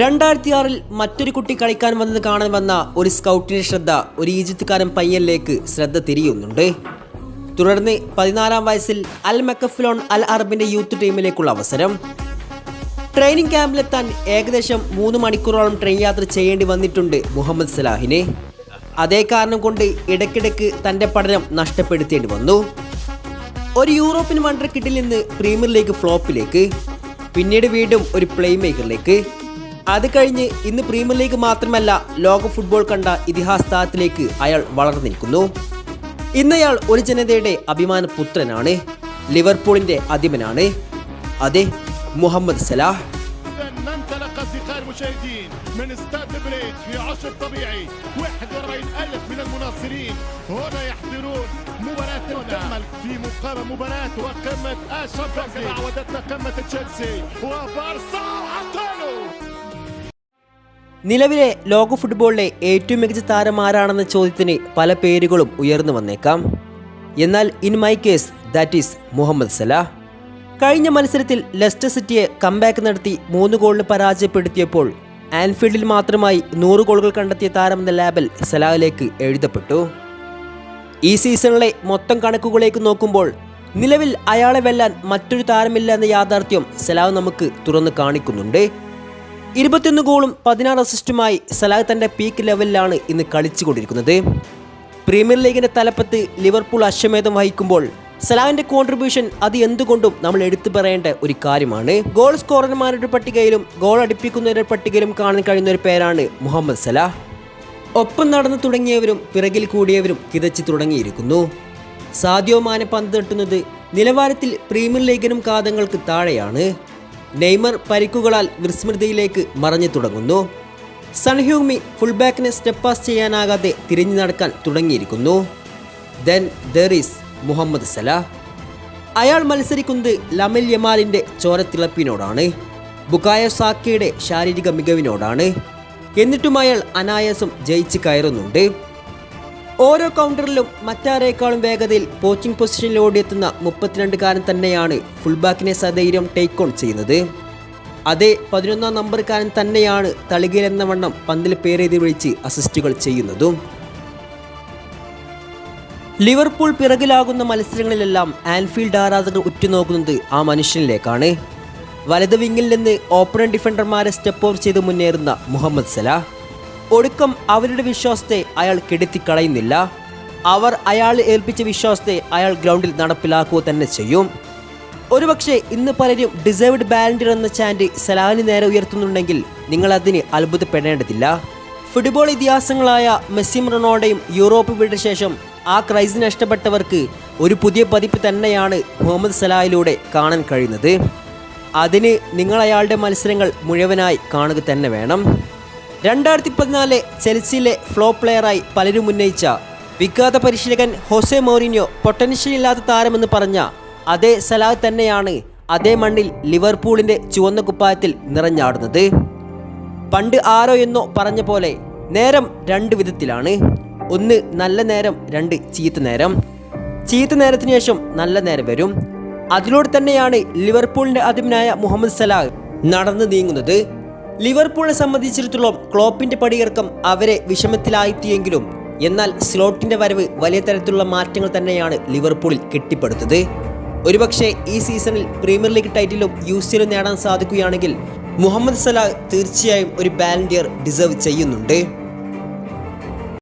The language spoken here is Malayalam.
രണ്ടായിരത്തി ആറിൽ മറ്റൊരു കുട്ടി കളിക്കാൻ വന്നത് കാണാൻ വന്ന ഒരു സ്കൗട്ടിന്റെ ശ്രദ്ധ ഒരു ഈജിപ്തുകാരൻ പയ്യനിലേക്ക് ശ്രദ്ധ തിരിയുന്നുണ്ട്. തുടർന്ന് പതിനാലാം വയസ്സിൽ അൽ മെക്കഫിലോൺ അൽ അറബിന്റെ യൂത്ത് ടീമിലേക്കുള്ള അവസരം. ട്രെയിനിങ് ക്യാമ്പിലെത്താൻ ഏകദേശം മൂന്ന് മണിക്കൂറോളം ട്രെയിൻ യാത്ര ചെയ്യേണ്ടി വന്നിട്ടുണ്ട് മുഹമ്മദ് സലാഹിന്. അതേ കാരണം കൊണ്ട് ഇടയ്ക്കിടയ്ക്ക് തന്റെ പഠനം നഷ്ടപ്പെടുത്തേണ്ടി വന്നു. ഒരു യൂറോപ്യൻ വണ്ടർ കിട്ടിൽ നിന്ന് പ്രീമിയർ ലീഗ് ഫ്ലോപ്പിലേക്ക് പിന്നീട് വീണ്ടും ഒരു പ്ലേ മേക്കറിലേക്ക് അത് കഴിഞ്ഞ് ഇന്ന് പ്രീമിയർ ലീഗ് മാത്രമല്ല ലോക ഫുട്ബോൾ കണ്ട ഇതിഹാസ താരത്തിലേക്ക് അയാൾ വളർന്നിരിക്കുന്നു ഇന്നയാൾ ഒരു ജനതയുടെ അഭിമാന പുത്രനാണ് ലിവർപൂളിന്റെ അധിപനാണ് അതെ മുഹമ്മദ് സലാഹ് ننطلق اصدقائي المشاهدين من استاد بريد في عشر طبيعي 41 الف من المناصرين هنا يحضرون مباراة تكمل في مقابل مباراة وقمة الشامبيونز ليج عودتنا قمة تشيلسي وبارسا وحطانو നിലവിലെ ലോക ഫുട്ബോളിലെ ഏറ്റവും മികച്ച താരം ആരാണെന്ന ചോദ്യത്തിന് പല പേരുകളും ഉയർന്നു വന്നേക്കാം. എന്നാൽ in my case that is Mohamed Salah കഴിഞ്ഞ മത്സരത്തിൽ ലെസ്റ്റർ സിറ്റിയെ കംബാക്ക് നടത്തി മൂന്ന് ഗോളിന് പരാജയപ്പെടുത്തിയപ്പോൾ ആൻഫീൽഡിൽ മാത്രമായി നൂറ് ഗോളുകൾ കണ്ടെത്തിയ താരമെന്ന ലാബൽ സലാഹിലേക്ക് എഴുതപ്പെട്ടു. ഈ സീസണിലെ മൊത്തം കണക്കുകളിലേക്ക് നോക്കുമ്പോൾ നിലവിൽ അയാളെ വെല്ലാൻ മറ്റൊരു താരമില്ല എന്ന യാഥാർത്ഥ്യം സലാഹ് നമുക്ക് തുറന്നു കാണിക്കുന്നുണ്ട്. ഇരുപത്തിയൊന്ന് ഗോളും പതിനാറ് അസിസ്റ്റുമായി സലാഹ് തന്റെ പീക്ക് ലെവലിലാണ് ഇന്ന് കളിച്ചുകൊണ്ടിരിക്കുന്നത്. പ്രീമിയർ ലീഗിന്റെ തലപ്പത്ത് ലിവർപൂൾ അശ്വമേധം വഹിക്കുമ്പോൾ സലാഹിന്റെ കോൺട്രിബ്യൂഷൻ അത് എന്തുകൊണ്ടും നമ്മൾ എടുത്തു പറയേണ്ട ഒരു കാര്യമാണ്. ഗോൾ സ്കോറർമാരുടെ പട്ടികയിലും ഗോൾ അടിപ്പിക്കുന്നവരുടെ പട്ടികയിലും കാണാൻ കഴിയുന്ന ഒരു പേരാണ് മുഹമ്മദ് സലാഹ്. ഒപ്പം നടന്നു തുടങ്ങിയവരും പിറകിൽ കൂടിയവരും കിതച്ചു തുടങ്ങിയിരിക്കുന്നു. സാദിയോ മാനെ പന്ത് തട്ടുന്നത് നിലവാരത്തിൽ പ്രീമിയർ ലീഗിനും കാതങ്ങൾക്ക് താഴെയാണ്. നെയ്മർ പരിക്കുകളാൽ വിസ്മൃതിയിലേക്ക് മറഞ്ഞു തുടങ്ങുന്നു. സൺഹ്യൂമി ഫുൾബാക്കിനെ സ്റ്റെപ്പ് പാസ് ചെയ്യാനാകാതെ തിരിഞ്ഞു നടക്കാൻ തുടങ്ങിയിരിക്കുന്നു. Then there is Mohamed Salah. അയാൾ മത്സരിക്കുന്നത് ലമൽ യമാലിന്റെ ചോരത്തിളപ്പിനോടാണ്. ബുക്കായ സാക്കയുടെ ശാരീരിക മികവിനോടാണ്. എന്നിട്ടും അയാൾ അനായാസം ജയിച്ച് കയറുന്നുണ്ട്. ഓരോ കൗണ്ടറിലും മറ്റാരേക്കാളും വേഗതയിൽ പോച്ചിങ് പൊസിഷനിൽ ഓടിയെത്തുന്ന മുപ്പത്തിരണ്ടുകാരൻ തന്നെയാണ് ഫുൾബാക്കിനെ സധൈര്യം ടേക്ക് ഓൺ ചെയ്യുന്നത്. അതേ പതിനൊന്നാം നമ്പർക്കാരൻ തന്നെയാണ് തളികയിൽ എന്ന വണ്ണം പന്തിൽ പേരെഴുതി വിളിച്ച് അസിസ്റ്റുകൾ ചെയ്യുന്നതും. ലിവർപൂൾ പിറകിലാകുന്ന മത്സരങ്ങളിലെല്ലാം ആൻഫീൽഡ് ആരാധകർ ഉറ്റുനോക്കുന്നത് ആ മനുഷ്യനിലേക്കാണ്. വലത് വിങ്ങിൽ നിന്ന് ഓപ്പണർ ഡിഫൻഡർമാരെ സ്റ്റെപ്പ് ഓഫ് ചെയ്ത് മുന്നേറുന്ന മുഹമ്മദ് സലാഹ്. ഒടുക്കം അവരുടെ വിശ്വാസത്തെ അയാൾ കെടുത്തിക്കളയുന്നില്ല. അവർ അയാൾ ഏൽപ്പിച്ച വിശ്വാസത്തെ അയാൾ ഗ്രൗണ്ടിൽ നടപ്പിലാക്കുക തന്നെ ചെയ്യും. ഒരുപക്ഷെ ഇന്ന് പലരും ഡിസേർവ്ഡ് ബാലൻഡർ എന്ന ചാൻഡ് സലാഹിന് നേരെ ഉയർത്തുന്നുണ്ടെങ്കിൽ നിങ്ങൾ അതിന് അത്ഭുതപ്പെടേണ്ടതില്ല. ഫുട്ബോൾ ഇതിഹാസങ്ങളായ മെസ്സിം റൊണാൾഡോയും യൂറോപ്പ് വിട്ട ശേഷം ആ ക്രൈസ് നഷ്ടപ്പെട്ടവർക്ക് ഒരു പുതിയ പതിപ്പ് തന്നെയാണ് മുഹമ്മദ് സലാഹിലൂടെ കാണാൻ കഴിയുന്നത്. അതിന് നിങ്ങൾ അയാളുടെ മത്സരങ്ങൾ മുഴുവനായി കാണുക തന്നെ വേണം. രണ്ടായിരത്തി പതിനാല് ചെൽസിയിലെ ഫ്ലോ പ്ലെയറായി പലരും ഉന്നയിച്ച വിഖ്യാത പരിശീലകൻ ഹോസെ മോറിനിയോ പൊട്ടൻഷ്യൽ ഇല്ലാത്ത താരമെന്ന് പറഞ്ഞ അതേ സലാഹ് തന്നെയാണ് അതേ മണ്ണിൽ ലിവർപൂളിന്റെ ചുവന്ന കുപ്പായത്തിൽ നിറഞ്ഞാടുന്നത്. പണ്ട് ആരോ എന്നോ പറഞ്ഞ പോലെ നേരം രണ്ട് വിധത്തിലാണ്. ഒന്ന് നല്ല നേരം രണ്ട് ചീത്ത നേരം. ചീത്ത നേരത്തിന് ശേഷം നല്ല നേരം വരും. അതിലൂടെ തന്നെയാണ് ലിവർപൂളിന്റെ അധിപനായ മുഹമ്മദ് സലാഹ് നടന്നു നീങ്ങുന്നത്. ലിവർപൂളിനെ സംബന്ധിച്ചിടത്തോളം ക്ലോപ്പിന്റെ പടിയിറക്കം അവരെ വിഷമത്തിലായിത്തിയെങ്കിലും എന്നാൽ സ്ലോട്ടിന്റെ വരവ് വലിയ തരത്തിലുള്ള മാറ്റങ്ങൾ തന്നെയാണ് ലിവർപൂളിൽ കെട്ടിപ്പടുത്തത്. ഒരുപക്ഷെ ഈ സീസണിൽ പ്രീമിയർ ലീഗ് ടൈറ്റിലും യു സിയിലും നേടാൻ സാധിക്കുകയാണെങ്കിൽ മുഹമ്മദ് സലാഹ് തീർച്ചയായും ഒരു ബാലൻഡിയർ ഡിസേർവ് ചെയ്യുന്നുണ്ട്.